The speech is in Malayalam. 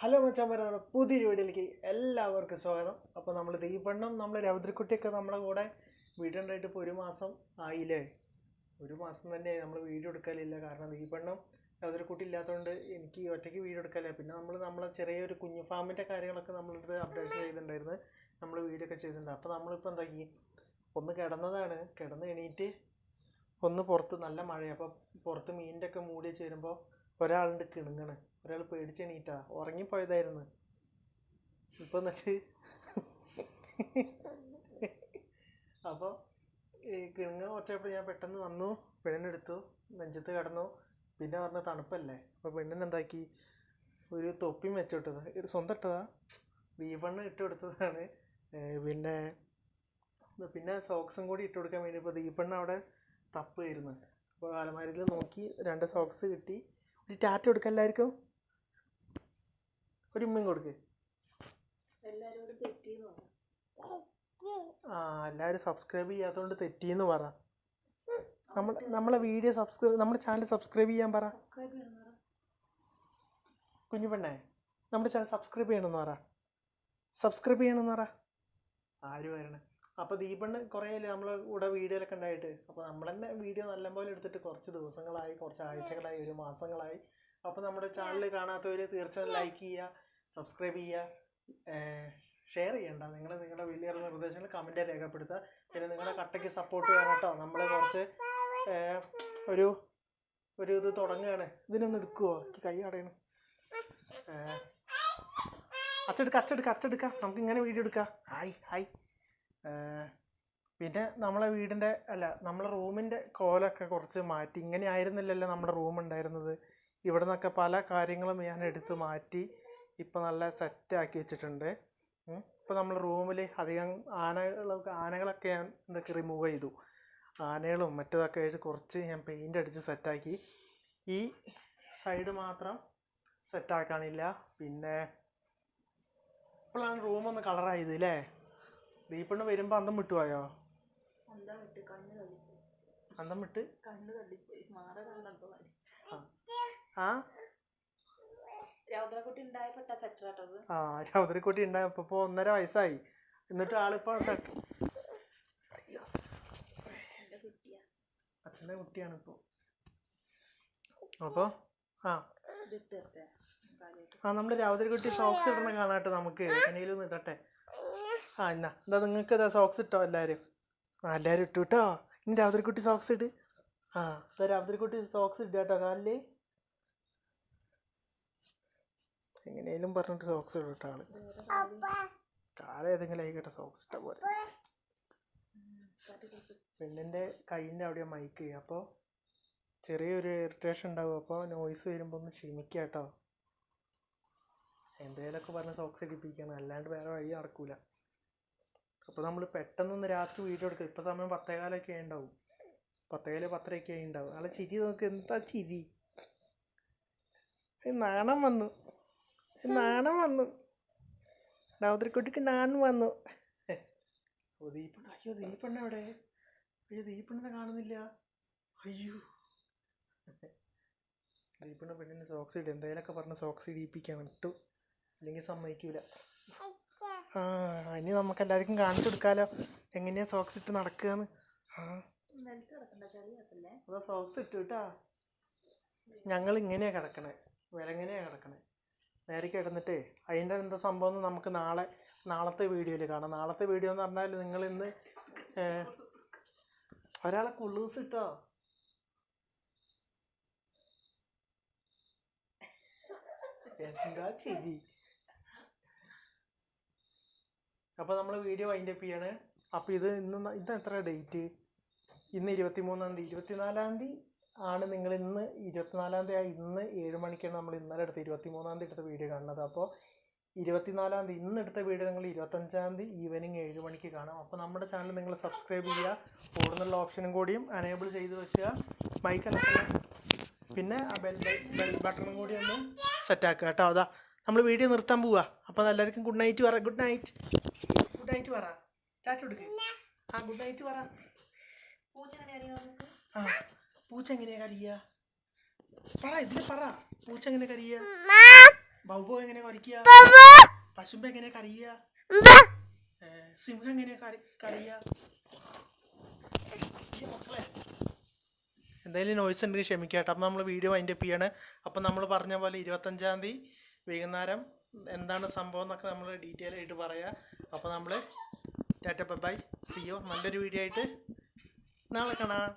ഹലോ മച്ചാമ്പരാണ് പുതിയ വീഡിയോയിലേക്ക് എല്ലാവർക്കും സ്വാഗതം. അപ്പോൾ നമ്മൾ ദീപണ്ണം നമ്മൾ രൗദ്രക്കുട്ടിയൊക്കെ നമ്മുടെ കൂടെ വീഡിയോ ഉണ്ടായിട്ട് ഇപ്പോൾ ഒരു മാസം ആയില്ലേ? ഒരു മാസം തന്നെ നമ്മൾ വീഡിയോ എടുക്കലില്ല. കാരണം ദീപണ്ണം രൗദ്രക്കുട്ടി ഇല്ലാത്തതുകൊണ്ട് എനിക്ക് ഒറ്റയ്ക്ക് വീഡിയോ എടുക്കലില്ല. പിന്നെ നമ്മൾ നമ്മളെ ചെറിയൊരു കുഞ്ഞു ഫാമിന്റെ കാര്യങ്ങളൊക്കെ നമ്മളിത് അപ്ഡേറ്റ് ചെയ്തിട്ടുണ്ടായിരുന്നു. നമ്മൾ വീഡിയോ ചെയ്തിട്ടുണ്ട്. അപ്പോൾ നമ്മളിപ്പോൾ എന്താക്കി ഒന്ന് കിടന്നതാണ്. കിടന്ന് എണീറ്റ് ഒന്ന് പുറത്ത് നല്ല മഴയാണ് അപ്പോൾ പുറത്ത് മീനിന്റെ ഒക്കെ മൂടി വെച്ച് വരുമ്പോൾ ഒരാളുണ്ട് കിണുങ്ങണ്. ഒരാൾ പേടിച്ചെണീറ്റാ. ഉറങ്ങിപ്പോയതായിരുന്നു. ഇപ്പം എന്നിട്ട് അപ്പോൾ കിണുങ്ങ കുറച്ചപ്പോൾ ഞാൻ പെട്ടെന്ന് വന്നു പെണ്ണിനെടുത്തു നെഞ്ചത്ത് കടന്നു. പിന്നെ പറഞ്ഞ തണുപ്പല്ലേ? അപ്പോൾ പെണ്ണിന് എന്താക്കി? ഒരു തൊപ്പിയും വെച്ചിട്ടത്. ഇത് സ്വന്തം ഇട്ടതാ. ബീഫണ്ണ് ഇട്ട് കൊടുത്തതാണ്. പിന്നെ പിന്നെ സോക്സും കൂടി ഇട്ട് കൊടുക്കാൻ വേണ്ടി ഇപ്പോൾ ദീപണ്ണ അവിടെ തപ്പായിരുന്നു അപ്പോൾ അലമാരിയിൽ നോക്കി രണ്ട് സോക്സ് കിട്ടി. ഒരു ടാറ്റ കൊടുക്കാം എല്ലാവർക്കും. ഒരു ഉമ്മയും കൊടുക്ക്. ആ എല്ലാവരും സബ്സ്ക്രൈബ് ചെയ്യാത്തതുകൊണ്ട് തെറ്റിയെന്ന് പറ. നമ്മൾ നമ്മളെ വീഡിയോ സബ്സ്ക്രൈബ് നമ്മുടെ ചാനൽ സബ്സ്ക്രൈബ് ചെയ്യാൻ പറ. കുഞ്ഞു പെണ്ണേ നമ്മുടെ ചാനൽ സബ്സ്ക്രൈബ് ചെയ്യണമെന്ന് പറ. സബ്സ്ക്രൈബ് ചെയ്യണമെന്ന് പറ. ആര് വരണം അപ്പോൾ ദീപണ്ണ് കുറേ നമ്മളെ കൂടെ വീഡിയോയിലൊക്കെ ഉണ്ടായിട്ട്? അപ്പോൾ നമ്മൾ തന്നെ വീഡിയോ നല്ലപോലെ എടുത്തിട്ട് കുറച്ച് ദിവസങ്ങളായി കുറച്ച് ആഴ്ചകളായി ഒരു മാസങ്ങളായി. അപ്പോൾ നമ്മുടെ ചാനൽ കാണാത്തവർ തീർച്ചയായും ലൈക്ക് ചെയ്യുക. സബ്സ്ക്രൈബ് ചെയ്യുക ഷെയർ ചെയ്യണ്ട. നിങ്ങൾ നിങ്ങളുടെ വലിയ നിർദ്ദേശങ്ങൾ കമന്റ് രേഖപ്പെടുത്തുക. പിന്നെ നിങ്ങളുടെ കട്ടയ്ക്ക് സപ്പോർട്ട് ചെയ്യാൻ കേട്ടോ. നമ്മൾ കുറച്ച് ഒരു ഒരു ഇത് തുടങ്ങുകയാണ്. ഇതിനൊന്ന് എടുക്കുമോ എനിക്ക് കൈ അടയണം. അച്ചെടുക്ക അച്ചെടുക്ക അച്ചെടുക്ക. നമുക്ക് ഇങ്ങനെ വീഡിയോ എടുക്കാം. Hi hi. പിന്നെ നമ്മളെ വീടിന്റെ അല്ല നമ്മളെ റൂമിന്റെ കോലൊക്കെ കുറച്ച് മാറ്റി. ഇങ്ങനെ ആയിരുന്നില്ലല്ലോ നമ്മുടെ റൂം ഉണ്ടായിരുന്നത്. ഇവിടെ നിന്നൊക്കെ പല കാര്യങ്ങളും ഞാൻ എടുത്ത് മാറ്റി. ഇപ്പം നല്ല സെറ്റാക്കി വെച്ചിട്ടുണ്ട്. ഇപ്പോൾ നമ്മൾ റൂമിൽ അധികം ആനകളൊക്കെ ആനകളൊക്കെ ഞാൻ ഇതൊക്കെ റിമൂവ് ചെയ്തു. ആനകളും മറ്റതൊക്കെ ആയിട്ട് കുറച്ച് ഞാൻ പെയിന്റ് അടിച്ച് സെറ്റാക്കി. ഈ സൈഡ് മാത്രം സെറ്റാക്കാനില്ല. പിന്നെ ഇപ്പോഴാണ് റൂമൊന്ന് കളറായത് അല്ലേ ദീപണ്ണ് വരുമ്പോൾ അന്തം വിട്ടുപോയോ? അന്തം വിട്ട് ആ? ആ രൗദ്രക്കുട്ടി ഉണ്ടായപ്പോ ഒന്നര വയസ്സായി. എന്നിട്ട് ആളിപ്പോ സെറ്റ് അച്ഛന്റെ കുട്ടിയാണ് ഇപ്പോ അപ്പോ ആ. ആ നമ്മുടെ രൗദ്രക്കുട്ടി സോക്സ് ഇടണ കാണാട്ടെ നമുക്ക്. എങ്ങനെയും ഇടട്ടെ. ആ എന്നാ എന്താ നിങ്ങൾക്ക് ഇതാ സോക്സ് ഇട്ടോ എല്ലാവരും ആ എല്ലാവരും ഇട്ടു കേട്ടോ ഇനി രാവുതരിക്കുട്ടി സോക്സ് ഇട്. ആ രാവുതരിക്കുട്ടി സോക്സ് ഇട്ടോ കേട്ടോ കാലിൽ. എങ്ങനെയും പറഞ്ഞിട്ട് സോക്സ് ഇടും കേട്ടോ ആൾ കാലം ഏതെങ്കിലും ആയിക്കോട്ടെ സോക്സ് ഇട്ട പോലെ. പെണ്ണിന്റെ കയ്യിന്റെ അവിടെ മൈക്ക് അപ്പോൾ ചെറിയൊരു ഇറിറ്റേഷൻ ഉണ്ടാവും. അപ്പോൾ നോയ്സ് വരുമ്പോൾ ഒന്ന് ക്ഷമിക്കുക കേട്ടോ എന്തേലൊക്കെ പറഞ്ഞ് സോക്സ് ഇടിപ്പിക്കണം. അല്ലാണ്ട് വേറെ വഴി നടക്കൂല. അപ്പോൾ നമ്മൾ പെട്ടെന്നൊന്ന് രാത്രി വീഡിയോ എടുക്കുക ഇപ്പോൾ സമയം പത്തേകാലൊക്കെ ഉണ്ടാവും പത്തേകാൽ പത്തരയൊക്കെ ഉണ്ടാവും ആളെ ചിരി നോക്ക്. എന്താ ചിരി? നാണം വന്നു. നാണം വന്നു. ഡൗദ്രിക്കുട്ടിക്ക് നാണം വന്നു. ഓ ദീപണ്ണ. അയ്യോ ദീപണ്ണ എവിടെ? അയ്യോ ദീപണ്ണനെ കാണുന്നില്ല. അയ്യോ. ദീപണ്ണ പെണ്ണിന് സോക്സ് ഇടും. എന്തായാലൊക്കെ പറഞ്ഞ് സോക്സ് ഇടിയിപ്പിക്കാൻ ഇട്ടു അല്ലെങ്കിൽ സമ്മതിക്കൂല. ആ ഇനി നമുക്ക് എല്ലാവർക്കും കാണിച്ചു കൊടുക്കാലോ. എങ്ങനെയാ സോക്സ് ഇട്ട് നടക്കുകയെന്ന് ആ. സോക്സ് ഇട്ടു കേട്ടാ. ഞങ്ങൾ ഇങ്ങനെയാ കിടക്കണേ. വിലങ്ങനെയാ കിടക്കണേ. നേരെ കിടന്നിട്ടേ അതിന്റെ എന്താ സംഭവം എന്ന് നമുക്ക് നാളെ നാളത്തെ വീഡിയോയിൽ കാണാം. നാളത്തെ വീഡിയോ എന്ന് പറഞ്ഞാൽ നിങ്ങൾ ഇന്ന് ഒരാളെ കുള്ളൂസ് ഇട്ടോ? എന്താ ചിരി? അപ്പോൾ നമ്മൾ വീഡിയോ വൈൻഡ് അപ്പ് ചെയ്യാണ്. അപ്പോൾ ഇത് ഇന്ന് ഇന്ന് എത്ര ഡേറ്റ് ഇന്ന് ഇരുപത്തി മൂന്നാം തീയതി ഇരുപത്തിനാലാം തീയതി ആണ് നിങ്ങൾ ഇന്ന് ഇരുപത്തിനാലാം തീയതി ഇന്ന് ഏഴ് മണിക്കാണ് നമ്മൾ ഇന്നലെ എടുത്ത ഇരുപത്തി മൂന്നാം തീയതി എടുത്ത വീഡിയോ കാണുന്നത്. അപ്പോൾ ഇരുപത്തിനാലാം തീയതി ഇന്ന് എടുത്ത വീഡിയോ നിങ്ങൾ ഇരുപത്തഞ്ചാം തീയതി ഈവനിങ് ഏഴ് മണിക്ക് കാണാം. അപ്പോൾ നമ്മുടെ ചാനൽ നിങ്ങൾ സബ്സ്ക്രൈബ് ചെയ്യുക ഓടുന്നുള്ള ഓപ്ഷനും കൂടിയും അനേബിൾ ചെയ്ത് വെക്കുക. മൈക്ക് പിന്നെ ആ ബെൽ ബെൽ ബട്ടണും കൂടി ഒന്ന് സെറ്റാക്കുക കേട്ടോ. അതാ നമ്മൾ വീഡിയോ നിർത്താൻ പോവുക അപ്പോൾ എല്ലാവർക്കും ഗുഡ് നൈറ്റ് പറ. ഗുഡ് നൈറ്റ് ഗുഡ് നൈറ്റ് പറ. ടാറ്റ കൊടുക്ക് ആ ഗുഡ് നൈറ്റ് പറ. ആ. പൂച്ച എങ്ങനെയാ കരിയ? പറ ഇതിൽ പറ. പൂച്ച എങ്ങനെ കരിയ? ബൗബോ എങ്ങനെ കരിയ കരയ്ക്കുക പശുമ്പ എങ്ങനെ കരിയ? സിംഹം എങ്ങനെ കരിയ? എന്തായാലും നോയ്സ് ഉണ്ടെങ്കിൽ ക്ഷമിക്കാട്ടോ അപ്പം നമ്മൾ വീഡിയോ അതിന്റെ അപ്പ് ചെയ്യാണ്. അപ്പം നമ്മൾ പറഞ്ഞ പോലെ ഇരുപത്തഞ്ചാം തീയതി വൈകുന്നേരം എന്താണ് സംഭവം എന്നൊക്കെ നമ്മൾ ഡീറ്റെയിൽ ആയിട്ട് പറയാം. അപ്പോൾ നമ്മൾ ടാറ്റ ബൈ സിയോ നല്ലൊരു വീഡിയോ ആയിട്ട് നാളെ കാണാം.